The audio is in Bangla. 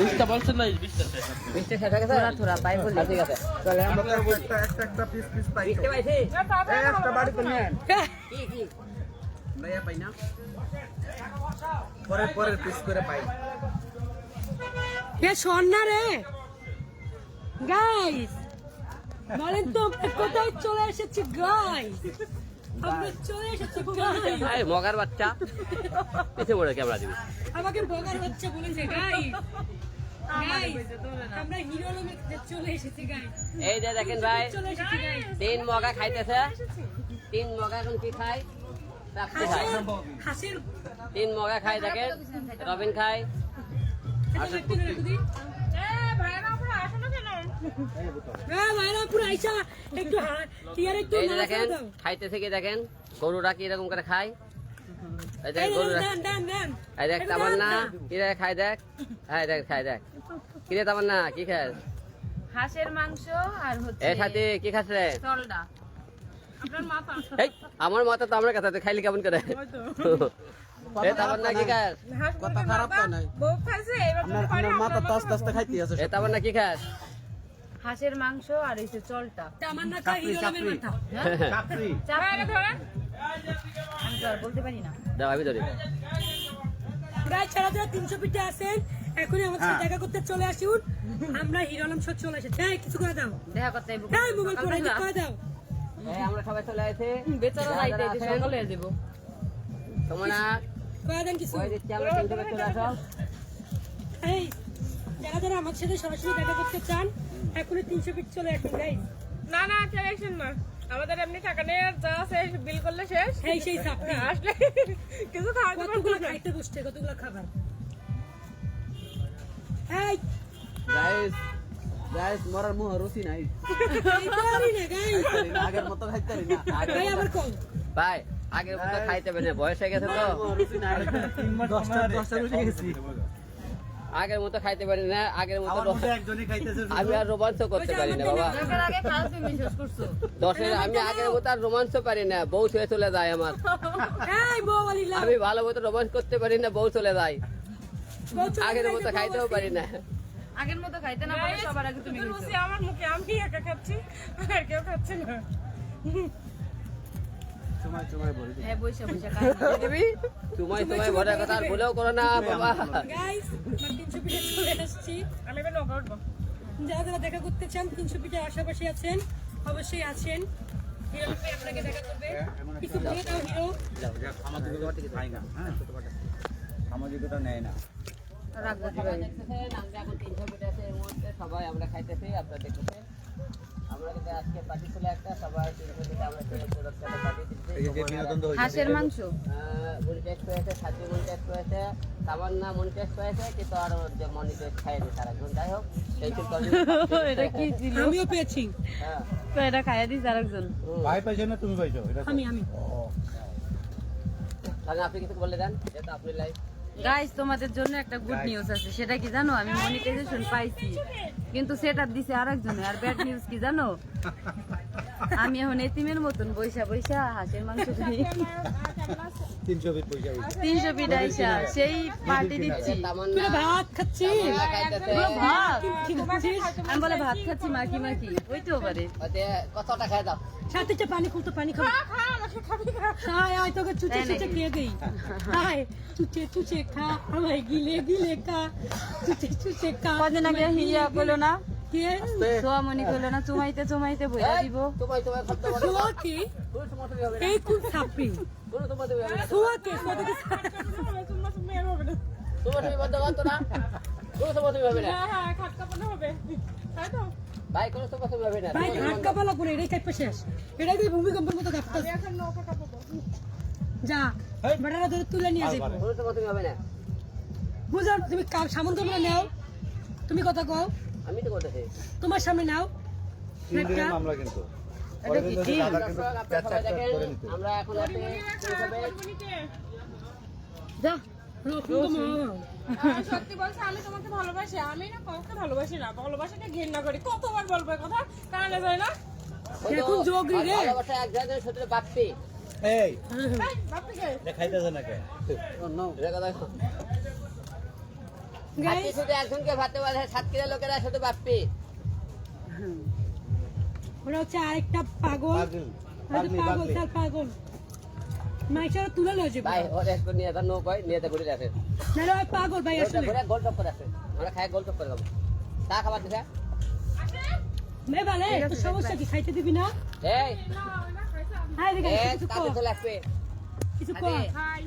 বিশটা বলছেন না বিশটা বিশটা শেষ হয়ে গেছে? থোড়া থোড়া পাই বলি। ঠিক আছে। চলে আমরা একটা একটা একটা পিস পিস পাই বিশটা পাইছি। এই একটা বাড়িতে নেন। কি কি? ভাইয়া পাই না। পরে পরের পিস করে পাই। এ শোন না রে। গাইস বলেন তো কোথায় চলে এসেছি গাইস মগার বাচ্চা। পিছে পড়ে ক্যামেরা দিবি। আমাকে বগার বাচ্চা বলেছে গাইস এই যে দেখেন ভাই তিন মগা খাইতেছে। তিন মগা এখন কি খায়? তিন মগা খায় দেখেন। রবিন খায় এটা একটু করে একটু দিই হ্যাঁ ভাইরা পুরো আইসা একটু হা- টিয়ার একটু এই যে নাড়াচাড়া দেখেন দাও। খাইতেছে কি দেখেন গরুরা কি এরকম করে খায়? এই দেখ তামান্না দেন, কি রে খাই দেখ। হ্যাঁ দেখ খাই দেখ। কি রে তামান্না কি খাস হাঁসের মাংস আর হচ্ছে এই খাতে কি খাস রে আমার মাথা তো আমার কাছে খাইলি কেমন করে? কথা মাথা তো আস্তে আস্তে খাইতে আছে তামান্না কি খাস হাঁসের মাংস আর চলটা। আর বলতে পারি না। আমি ধরি। প্রায় যারা যারা তিনশো পিঠে আছেন। এখনই আমার সাথে হ্যাঁ। দেখা করতে চলে আসুন। আমরা হিরো আলম সব চলে এই, কিছু করে দাও। দেখা করতে। মোবাইল করে দাও। আমরা সবাই চলে আসি বেচারা যাইতে সকালে দেবো তোমরা করে দেন কিছু। আসো? এই যারা যারা আমার সাথে সরাসরি দেখা করতে চান এখনই তিনশো চলে আসুন গাইস না না না। আমাদের এমনি টাকা নিয়ে যা শেষ বিল করলে শেষ। এই সেই আসলে কিছু খাওয়া কতগুলো খাইতে বসছে কতগুলো খাবার? এই গাইস গাইস মরার মুহ রুচি নাই। পারি না গাইস আগের মতো খাইতে পারি না ভাই আবার কম। ভাই আগের মতো খাইতে পারি না বয়স হয়ে গেছে তো। রুচি নাই। দশটা দশটা রুচি গেছি। আগের মতো খাইতে পারি না আগের মতো আমি আর রোমাঞ্চ করতে পারি না বাবা। দশের আমি আগের মতো আর রোমাঞ্চ পারি না বউ ছুঁয়ে চলে যায় আমার। এই বউ আলিলা আমি ভালো মতো রোমাঞ্চ করতে পারি না বউ চলে যায়। আগের মতো খাইতেও পারি না। আগের মতো খাইতে না পারলে সবার আগে তুমি আমার মুখে আমি একা খাচ্ছি? আর কেউ খাচ্ছে না। সময় সময় বলে হ্যাঁ খাই দিবি? তোমায় তোমায় ভরার কথা আর ভুলেও করো না বাবা। গাইস পিঠে চলে আসছি আমি এবার নৌকা উঠবো। যারা যারা দেখা করতে চান তিনশো পিঠের আশেপাশে আছেন অবশ্যই আছেন। হিরো আপনাকে দেখা করবে। কিছু বলে দাও হিরো সামাজিকতা খাই না। হ্যাঁ সামাজিকতা নেয় না। সবাই দেখতেছেন, আমরা খাইতেছি আপনারা দেখতেছেন আমরা কিন্তু আজকে পার্টি ছিল একটা সবাই আমরা হাঁসের মাংস? মনি টেস্ট হয়েছে সাথী মনি টেস্ট হয়েছে তামান্না মনি টেস্ট হয়েছে কিন্তু আরও যে টেস্ট খাইনি সারাক্ষণ যাই হোক এটা কি ছিল আমিও পেয়েছি। হ্যাঁ। তো এটা খাইয়া দিস আরেকজন। ভাই পাইছো না তুমি পাইছো? এটা আমি আমি। তাহলে আপনি কিছু বলে দেন আপনি লাইভ গাইস তোমাদের জন্য একটা গুড নিউজ আছে। সেটা কি জানো? আমি মনিটাইজেশন পাইছি। কিন্তু সেটা দিছে আরেকজনে। আর ব্যাড নিউজ কি জানো? আমি এখন এতিমের মতন বৈশা বৈশা হাঁসের মাংস খাই তিনশো বিট পয়সা তিনশো পিঠা আইসা সেই পার্টি দিচ্ছি। ভাত খাচ্ছি ভাত। আমি বলে ভাত খাচ্ছি মাখি মাখি। ওইতেও পারে কতটা খাই দাও? সাথে পানি খুলতো পানি খাও। আয় তোকে চুচে তাই চুচে খেয়ে দেই। চুচে চুচে খা আমায় গিলে গিলে খা। চুচে চুচে খা। কদিন আগে হিয়া কইলো না। না চুমাইতে চুমাইতে বইয়া দিব। সোয়া কে? এই কোন সাপি? সোয়া কে? কোনো হ্যাঁ হ্যাঁ হবে। না। ভাই এটাই শেষ। এটাই দিয়ে ভূমিকম্পের মতো এখন নৌকা যা বেটারা তুলে নিয়ে যাব কোনো সমস্যা হবে না। বুঝার তুমি কাপ সামন তোমরা নাও? তুমি কথা কও। আমি তো করতেছি তোমার সামনে নাও। একটা মামলা কিন্তু। আমরা এখন যা সত্যি বলছি আমি তোমাকে ভালোবাসি। আমি না কাউকে ভালোবাসি না ভালোবাসাকে ঘৃণা করি। কতবার বলব কথা? কানে যায় না? এখন যোগী রে। ভালোবাসা এক জায়গায় সত্যি বাপি এই। এই, কে? এটা খাইতেছে না কে? এটা কথা। আজকে শুধু একজনকে ভাবতে পারে সাতক্ষীরা লোকেরা শুধু ভাববে ওরা হচ্ছে আরেকটা পাগল। পাগল। হয়তো পাগলি পাগল পাগলি। স্যার পাগল। মাইচারা তুলে লয়ে যাবে। ভাই ওর একটু নিয়ে তার নৌকায় নিয়ে তা ঘুরে আসে। নাহলে ওই পাগল ভাই আসলে। ঘুরে গোল টপ করে আসে। আমরা খাই গোল টপ করে খাব। চা খাবার দিছে? ভাই ভালে তো সমস্যা কি? খাইতে দিবি না? এই। কিছু হাই